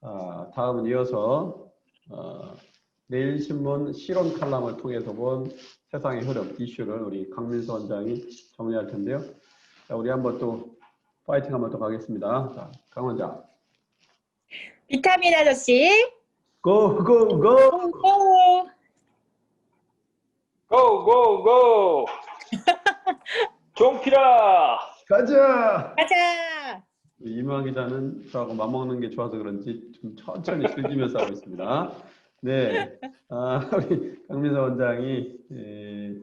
아, 다음은 이어서 어, 내일 신문 실온 칼럼을 통해서 본 세상의 흐름 이슈를 우리 강민수 원장이 정리할 텐데요. 자, 우리 한번 또 파이팅 한번 또 가겠습니다. 자, 강 원장. 비타민 아저씨. 고 고 고 고! 고, 고, 고! 종필아! 가자. 가자. 이마 기자는 저하고 맞먹는 게 좋아서 그런지 좀 천천히 즐기면서 하고 있습니다. 네, 아, 우리 강민서 원장이 예,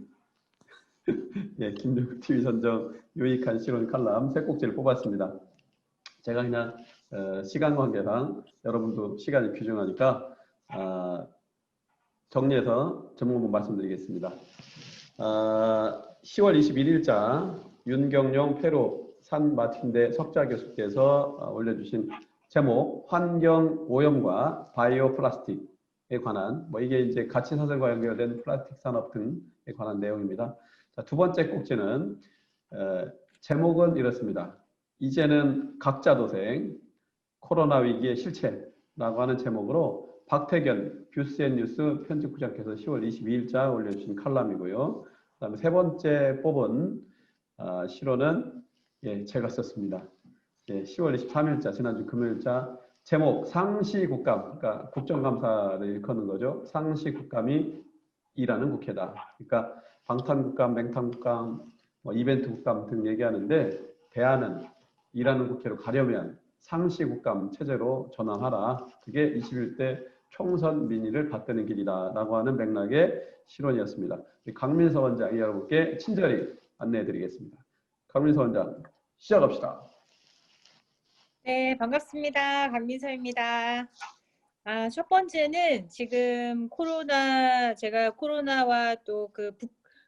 예, 김대국 TV 선정 유익한 실온 칼럼 세 꼭지를 뽑았습니다. 제가 그냥 어, 시간 관계상 여러분도 시간이 귀중하니까 아, 정리해서 제목만 말씀드리겠습니다. 아, 10월 21일자 윤경용 페로 산 마틴대 석자 교수께서 어, 올려주신 제목 환경 오염과 바이오 플라스틱에 관한 뭐 이게 이제 가치 사슬과 연결된 플라스틱 산업 등에 관한 내용입니다. 자, 두 번째 꼭지는 에, 제목은 이렇습니다. 이제는 각자 도생 코로나 위기의 실체라고 하는 제목으로 박태견 뷰스앤뉴스 편집부장께서 10월 22일자 올려주신 칼럼이고요. 그 다음에 세 번째 뽑은 아, 실어는 예, 제가 썼습니다. 예, 10월 23일자 지난주 금요일자 제목 상시 국감 그러니까 국정감사를 일컫는 거죠. 상시 국감이 일하는 국회다. 그러니까 방탄 국감, 맹탄 국감, 뭐 이벤트 국감 등 얘기하는데 대안은 일하는 국회로 가려면 상시 국감 체제로 전환하라. 그게 21대 총선 민의를 받드는 길이다라고 하는 맥락의 실언이었습니다. 강민서 원장이 여러분께 친절히 안내해 드리겠습니다. 강민서 원장 시작합시다. 네, 반갑습니다. 강민서입니다. 아, 첫 번째는 지금 코로나, 제가 코로나와 또 그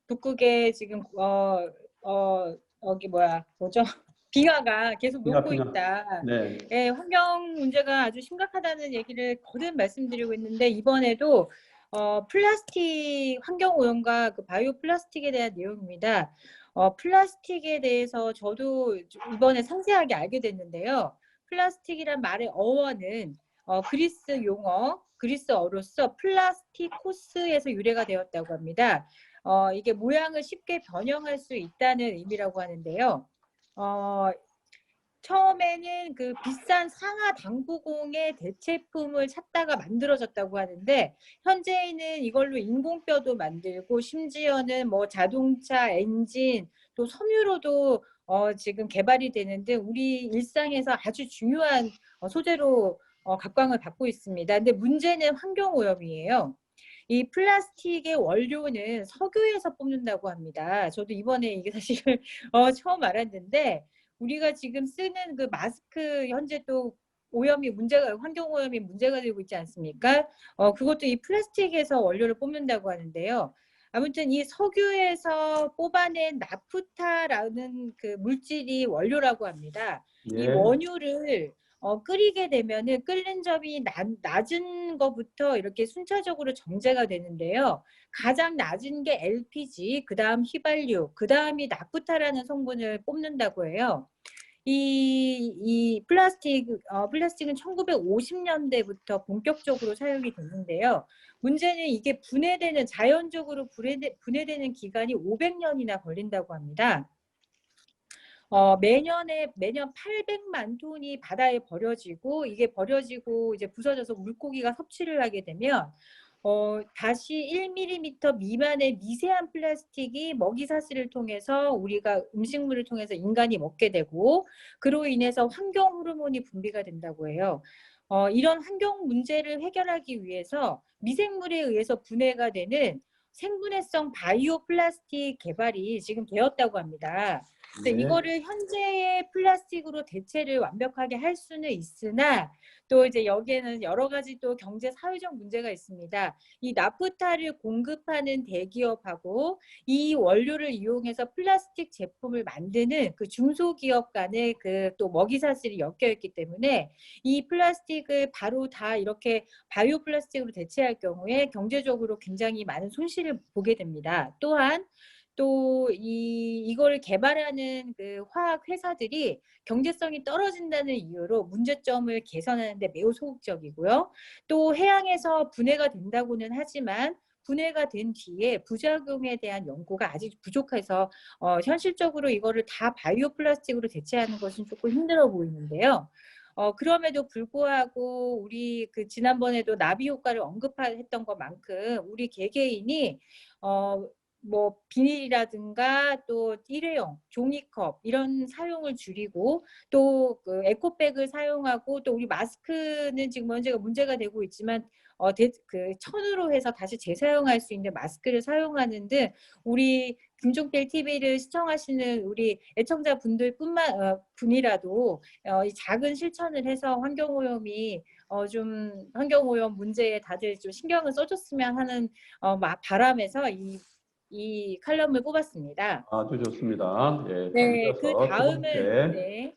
북극에 지금, 어, 어, 여기 뭐야, 뭐죠? 빙하가 계속 빙하, 녹고 빙하. 있다. 네. 예, 환경 문제가 아주 심각하다는 얘기를 거듭 말씀드리고 있는데 이번에도 어, 플라스틱 환경 오염과 그 바이오 플라스틱에 대한 내용입니다. 어, 플라스틱에 대해서 저도 좀 이번에 상세하게 알게 됐는데요. 플라스틱이란 말의 어원은 어, 그리스 용어, 그리스어로서 플라스티코스에서 유래가 되었다고 합니다. 어, 이게 모양을 쉽게 변형할 수 있다는 의미라고 하는데요. 어, 처음에는 그 비싼 상하 당구공의 대체품을 찾다가 만들어졌다고 하는데 현재는 이걸로 인공뼈도 만들고 심지어는 뭐 자동차 엔진 또 섬유로도 어, 지금 개발이 되는 등 우리 일상에서 아주 중요한 어, 소재로 어, 각광을 받고 있습니다. 근데 문제는 환경 오염이에요. 이 플라스틱의 원료는 석유에서 뽑는다고 합니다. 저도 이번에 이게 사실 어, 처음 알았는데 우리가 지금 쓰는 그 마스크 현재 또 오염이 문제가 환경 오염이 문제가 되고 있지 않습니까? 어 그것도 이 플라스틱에서 원료를 뽑는다고 하는데요. 아무튼 이 석유에서 뽑아낸 나프타라는 그 물질이 원료라고 합니다. 이 예. 원유를 어, 끓이게 되면은 끓는 점이 낮, 낮은 것부터 이렇게 순차적으로 정제가 되는데요. 가장 낮은 게 LPG, 그 다음 휘발유, 그 다음이 나프타라는 성분을 뽑는다고 해요. 이, 이 플라스틱, 어, 플라스틱은 1950년대부터 본격적으로 사용이 됐는데요. 문제는 이게 분해되는, 자연적으로 분해되, 분해되는 기간이 500년이나 걸린다고 합니다. 어, 매년에 매년 800만 톤이 바다에 버려지고 이게 버려지고 이제 부서져서 물고기가 섭취를 하게 되면 어, 다시 1mm 미만의 미세한 플라스틱이 먹이사슬을 통해서 우리가 음식물을 통해서 인간이 먹게 되고 그로 인해서 환경 호르몬이 분비가 된다고 해요. 어, 이런 환경 문제를 해결하기 위해서 미생물에 의해서 분해가 되는 생분해성 바이오 플라스틱 개발이 지금 되었다고 합니다. 네. 이거를 현재의 플라스틱으로 대체를 완벽하게 할 수는 있으나 또 이제 여기에는 여러 가지 또 경제 사회적 문제가 있습니다. 이 나프타를 공급하는 대기업하고 이 원료를 이용해서 플라스틱 제품을 만드는 그 중소기업 간의 그 또 먹이 사슬이 엮여 있기 때문에 이 플라스틱을 바로 다 이렇게 바이오 플라스틱으로 대체할 경우에 경제적으로 굉장히 많은 손실을 보게 됩니다. 또한 또 이 이걸 개발하는 그 화학 회사들이 경제성이 떨어진다는 이유로 문제점을 개선하는 데 매우 소극적이고요. 또 해양에서 분해가 된다고는 하지만 분해가 된 뒤에 부작용에 대한 연구가 아직 부족해서 어, 현실적으로 이거를 다 바이오 플라스틱으로 대체하는 것은 조금 힘들어 보이는데요. 어, 그럼에도 불구하고 우리 그 지난번에도 나비 효과를 언급했던 것만큼 우리 개개인이 어, 뭐 비닐이라든가 또 일회용 종이컵 이런 사용을 줄이고 또 그 에코백을 사용하고 또 우리 마스크는 지금 문제가 문제가 되고 있지만 어, 대, 그 천으로 해서 다시 재사용할 수 있는 마스크를 사용하는 등 우리 김종필 TV를 시청하시는 우리 애청자 분들뿐만 어, 분이라도 어, 이 작은 실천을 해서 환경 오염이 어, 좀 환경 오염 문제에 다들 좀 신경을 써줬으면 하는 어, 마- 바람에서 이, 이 칼럼을 뽑았습니다. 아주 좋습니다. 예, 네, 그두 다음은. 네.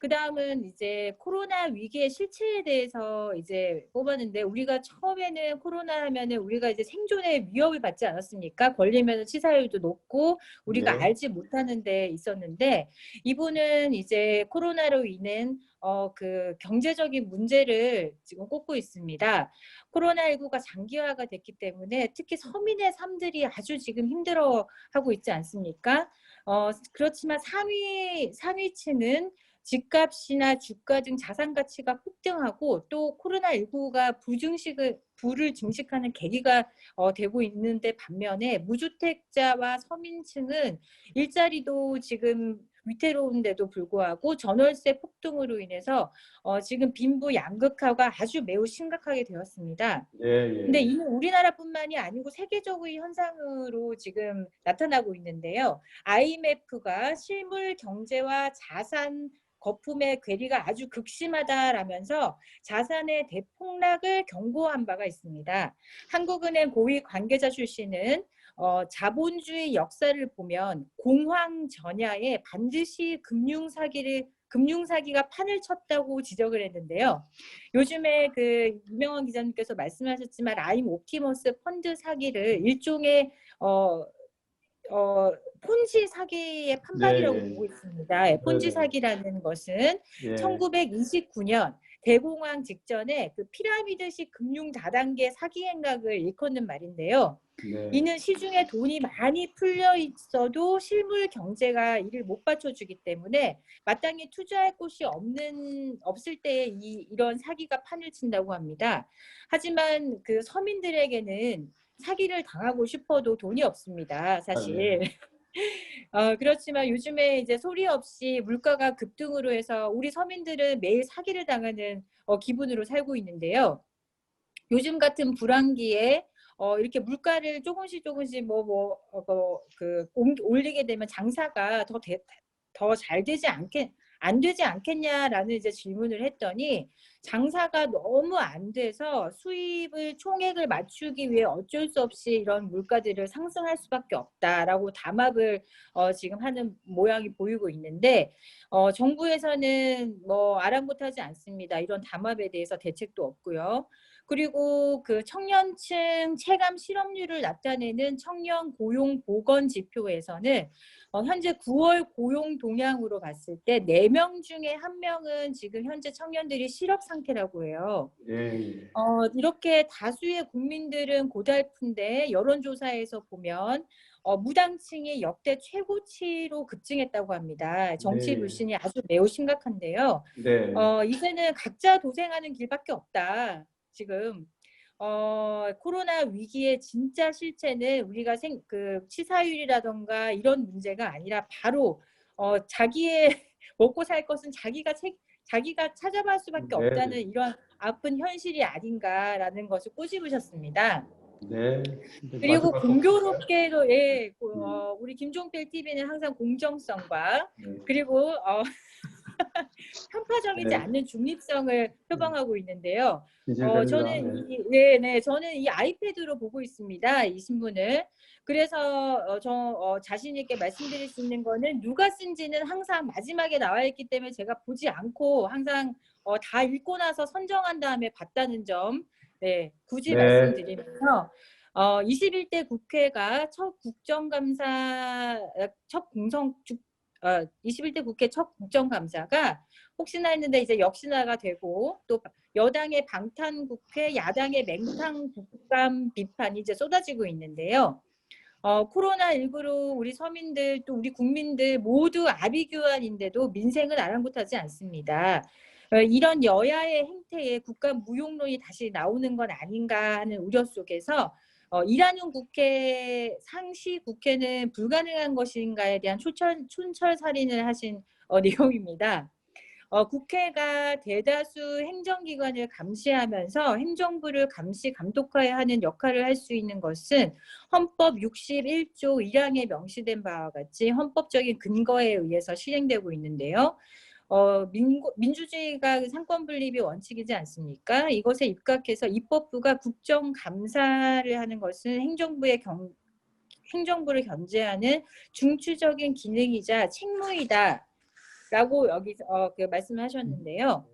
그 다음은 이제 코로나 위기의 실체에 대해서 이제 뽑았는데 우리가 처음에는 코로나 하면은 우리가 이제 생존의 위협을 받지 않았습니까? 걸리면 치사율도 높고 우리가 네. 알지 못하는 데 있었는데 이분은 이제 코로나로 인한 어 그 경제적인 문제를 지금 꼽고 있습니다. 코로나19가 장기화가 됐기 때문에 특히 서민의 삶들이 아주 지금 힘들어하고 있지 않습니까? 어, 그렇지만 상위, 상위층은 집값이나 주가 등 자산 가치가 폭등하고 또 코로나19가 부증식을 부를 증식하는 계기가 어, 되고 있는데 반면에 무주택자와 서민층은 일자리도 지금 위태로운데도 불구하고 전월세 폭등으로 인해서 어, 지금 빈부 양극화가 아주 매우 심각하게 되었습니다. 예, 예. 근데 이는 우리나라뿐만이 아니고 세계적인 현상으로 지금 나타나고 있는데요. IMF가 실물 경제와 자산 거품의 괴리가 아주 극심하다라면서 자산의 대폭락을 경고한 바가 있습니다. 한국은행 고위 관계자 출신은 어, 자본주의 역사를 보면 공황 전야에 반드시 금융 사기를 금융 사기가 판을 쳤다고 지적을 했는데요. 요즘에 그 유명한 기자님께서 말씀하셨지만 라임 옵티머스 펀드 사기를 일종의 어, 어, 폰지 사기의 판발이라고 네. 보고 있습니다. 예, 폰지 네. 사기라는 것은 예. 1929년 대공황 직전에 그 피라미드식 금융 다단계 사기 행각을 일컫는 말인데요. 네. 이는 시중에 돈이 많이 풀려 있어도 실물 경제가 이를 못 받쳐주기 때문에 마땅히 투자할 곳이 없는 없을 때에 이 이런 사기가 판을 친다고 합니다. 하지만 그 서민들에게는 사기를 당하고 싶어도 돈이 없습니다. 사실. 어, 그렇지만 요즘에 이제 소리 없이 물가가 급등으로 해서 우리 서민들은 매일 사기를 당하는 어, 기분으로 살고 있는데요. 요즘 같은 불황기에 어, 이렇게 물가를 조금씩 조금씩 뭐, 뭐, 어, 뭐, 그, 옮- 올리게 되면 장사가 더, 더 잘 되지 않겠, 안 되지 않겠냐라는 이제 질문을 했더니 장사가 너무 안 돼서 수입을 총액을 맞추기 위해 어쩔 수 없이 이런 물가들을 상승할 수밖에 없다라고 담합을 어, 지금 하는 모양이 보이고 있는데 어, 정부에서는 뭐 아랑곳하지 않습니다. 이런 담합에 대해서 대책도 없고요. 그리고 그 청년층 체감 실업률을 나타내는 청년 고용 보건 지표에서는 어, 현재 9월 고용 동향으로 봤을 때 4명 중에 1명은 지금 현재 청년들이 실업 상태라고 해요. 예, 예. 어, 이렇게 다수의 국민들은 고달픈데 여론조사에서 보면 어, 무당층이 역대 최고치로 급증했다고 합니다. 정치 네. 불신이 아주 매우 심각한데요. 네. 어, 이제는 각자 도생하는 길밖에 없다. 지금 어, 코로나 위기의 진짜 실체는 우리가 생, 그 치사율이라던가 이런 문제가 아니라 바로 어, 자기의 먹고 살 것은 자기가 책, 자기가 찾아갈 수밖에 네. 없다는 이런 아픈 현실이 아닌가라는 것을 꼬집으셨습니다. 네. 그리고 공교롭게도 예, 그, 어, 우리 김종필 TV는 항상 공정성과 네. 그리고 어, 편파적이지 네. 않는 중립성을 표방하고 있는데요. 어, 저는 네. 이, 네, 네, 저는 이 아이패드로 보고 있습니다. 이 신문을. 그래서 어, 저 어, 자신 있게 말씀드릴 수 있는 거는 누가 쓴지는 항상 마지막에 나와 있기 때문에 제가 보지 않고 항상 어, 다 읽고 나서 선정한 다음에 봤다는 점, 네, 굳이 네. 말씀드리면서 어, 21대 국회가 첫 국정감사, 첫 공성, 주- 어, 21대 국회 첫 국정감사가 혹시나 했는데 이제 역시나가 되고 또 여당의 방탄 국회, 야당의 맹탕 국감 비판이 이제 쏟아지고 있는데요. 어, 코로나19로 우리 서민들 또 우리 국민들 모두 아비규환인데도 민생은 아랑곳하지 않습니다. 어, 이런 여야의 행태에 국가 무용론이 다시 나오는 건 아닌가 하는 우려 속에서 어, 일하는 국회 상시 국회는 불가능한 것인가에 대한 촌철, 촌철살인을 하신 어, 내용입니다. 어, 국회가 대다수 행정기관을 감시하면서 행정부를 감시 감독해야 하는 역할을 할 수 있는 것은 헌법 61조 1항에 명시된 바와 같이 헌법적인 근거에 의해서 실행되고 있는데요. 어, 민, 민주주의가 상권 분립이 원칙이지 않습니까? 이것에 입각해서 입법부가 국정감사를 하는 것은 행정부의 경, 행정부를 견제하는 중추적인 기능이자 책무이다. 라고 여기서 어, 그 말씀하셨는데요.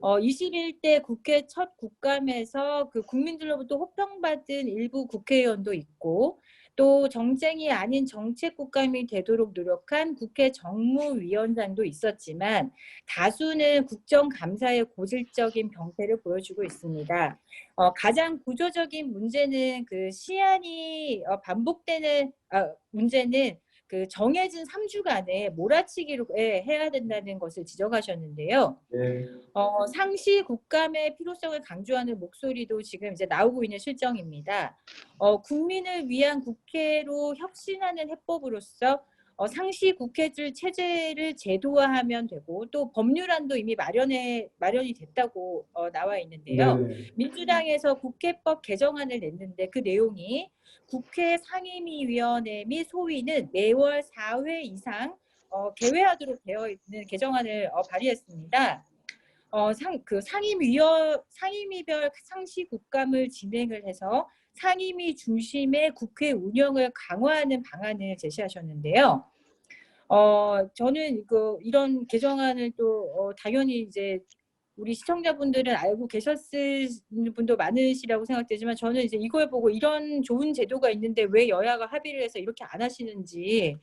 어, 21대 국회 첫 국감에서 그 국민들로부터 호평받은 일부 국회의원도 있고 또 정쟁이 아닌 정책 국감이 되도록 노력한 국회 정무위원장도 있었지만 다수는 국정감사의 고질적인 병폐를 보여주고 있습니다. 어, 가장 구조적인 문제는 그 시한이 어, 반복되는 아, 문제는 그 정해진 3주간에 몰아치기로 예, 해야 된다는 것을 지적하셨는데요. 네. 어, 상시 국감의 필요성을 강조하는 목소리도 지금 이제 나오고 있는 실정입니다. 어, 국민을 위한 국회로 혁신하는 해법으로서 어, 상시 국회질 체제를 제도화하면 되고 또 법률안도 이미 마련해 마련이 됐다고 어, 나와 있는데요. 네. 민주당에서 국회법 개정안을 냈는데 그 내용이 국회 상임위원회 및 소위는 매월 4회 이상 어, 개회하도록 되어 있는 개정안을 어, 발의했습니다. 어, 상, 그 상임위원, 상임위별 상시 국감을 진행을 해서 상임위 중심의 국회 운영을 강화하는 방안을 제시하셨는데요. 어, 저는 그 이런 개정안을 또 어, 당연히 이제 우리 시청자분들은 알고 계셨을 분도 많으시라고 생각되지만 저는 이제 이걸 보고 이런 좋은 제도가 있는데 왜 여야가 합의를 해서 이렇게 안 하시는지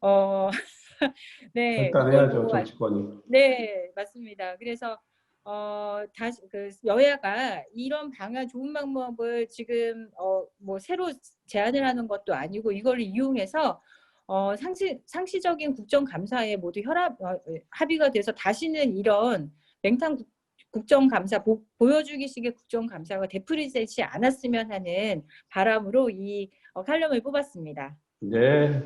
어, 네, 일단 해야죠 정치권이. 네, 맞습니다. 그래서 어 다시 그 여야가 이런 방안 좋은 방법을 지금 어 뭐 새로 제안을 하는 것도 아니고 이걸 이용해서 어 상시 상시적인 국정 감사에 모두 혈압 어, 합의가 돼서 다시는 이런 맹탕 국- 국정감사 보, 보여주기식의 국정감사가 되풀이되지 않았으면 하는 바람으로 이 어, 칼럼을 뽑았습니다. 네,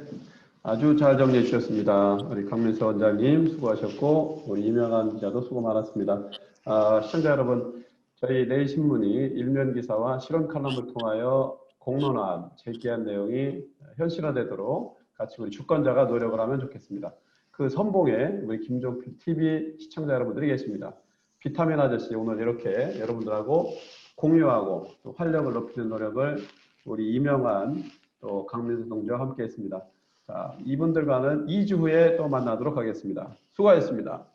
아주 잘 정리해 주셨습니다. 우리 강민서 원장님 수고하셨고 우리 이명환 기자도 수고 많았습니다. 아, 시청자 여러분, 저희 내일 신문이 일면 기사와 실험 칼럼을 통하여 공론화 제기한 내용이 현실화되도록 같이 우리 주권자가 노력을 하면 좋겠습니다. 그 선봉에 우리 김종필 TV 시청자 여러분들이 계십니다. 비타민 아저씨 오늘 이렇게 여러분들하고 공유하고 또 활력을 높이는 노력을 우리 이명환 또 강민수 동지와 함께 했습니다. 자, 이분들과는 2주 후에 또 만나도록 하겠습니다. 수고하셨습니다.